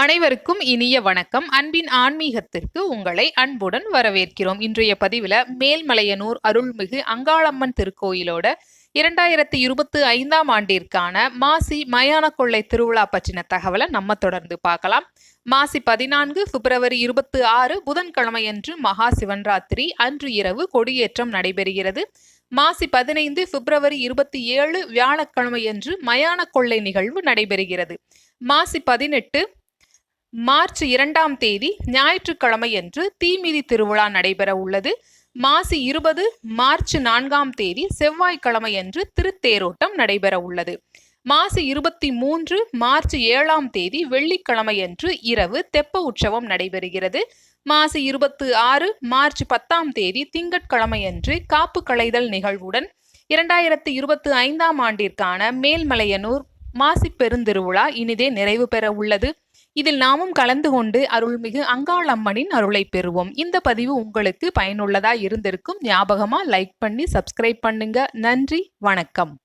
அனைவருக்கும் இனிய வணக்கம். அன்பின் ஆன்மீகத்திற்கு உங்களை அன்புடன் வரவேற்கிறோம். இன்றைய பதிவில் மேல்மலையனூர் அருள்மிகு அங்காளம்மன் திருக்கோயிலோட இரண்டாயிரத்தி இருபத்தி ஐந்தாம் ஆண்டிற்கான மாசி மயான கொள்ளை திருவிழா பற்றின தகவலை நம்ம தொடர்ந்து பார்க்கலாம். மாசி பதினான்கு பிப்ரவரி இருபத்தி ஆறு புதன்கிழமையன்று மகா சிவன்ராத்திரி அன்று இரவு கொடியேற்றம் நடைபெறுகிறது. மாசி பதினைந்து பிப்ரவரி இருபத்தி ஏழு வியாழக்கிழமையன்று மயான கொள்ளை நிகழ்வு நடைபெறுகிறது. மாசி பதினெட்டு மார்ச் இரண்டாம் தேதி ஞாயிற்றுக்கிழமையன்று தீமிதி திருவிழா நடைபெற உள்ளது. மாசி இருபது மார்ச் நான்காம் தேதி செவ்வாய்க்கிழமையன்று திருத்தேரோட்டம் நடைபெற உள்ளது. மாசி இருபத்தி மூன்று மார்ச் ஏழாம் தேதி வெள்ளிக்கிழமையன்று இரவு தெப்ப உற்சவம் நடைபெறுகிறது. மாசி இருபத்தி ஆறு மார்ச் பத்தாம் தேதி திங்கட்கிழமையன்று காப்பு களைதல் நிகழ்வுடன் இரண்டாயிரத்தி இருபத்தி ஐந்தாம் ஆண்டிற்கான மேல்மலையனூர் மாசி பெருந்திருவிழா இனிதே நிறைவு பெற உள்ளது. இதில் நாமும் கலந்து கொண்டு அருள்மிகு அங்காளம்மனின் அருளை பெறுவோம். இந்த பதிவு உங்களுக்கு பயனுள்ளதா இருந்திருக்கும். ஞாபகமா லைக் பண்ணி சப்ஸ்கிரைப் பண்ணுங்க. நன்றி வணக்கம்.